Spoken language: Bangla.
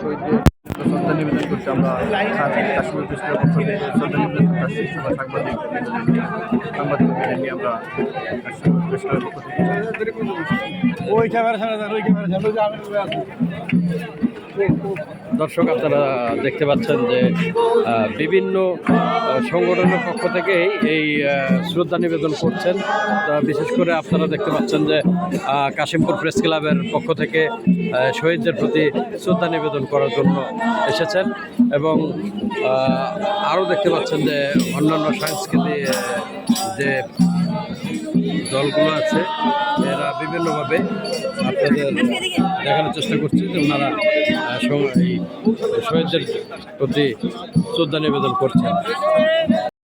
শহীদদের শ্রদ্ধা নিবেদন করতে আমরা কাশ্মীর ক্লাবের পক্ষ ওই ক্যামেরা সামনে ওই ক্যামেরা দর্শক আপনারা দেখতে পাচ্ছেন যে বিভিন্ন সংগঠনের পক্ষ থেকেই এই শ্রদ্ধা নিবেদন করছেন। বিশেষ করে আপনারা দেখতে পাচ্ছেন যে কাশিমপুর প্রেস ক্লাবের পক্ষ থেকে শহীদদের প্রতি শ্রদ্ধা নিবেদন করার জন্য এসেছেন এবং আরও দেখতে পাচ্ছেন যে অন্যান্য সাংস্কৃতিক আহ, যে দলগুলো আছে, এরা বিভিন্নভাবে আপনাদের দেখানোর চেষ্টা করছে যে ওনারা এই শহীদদের প্রতি শ্রদ্ধা নিবেদন করছেন।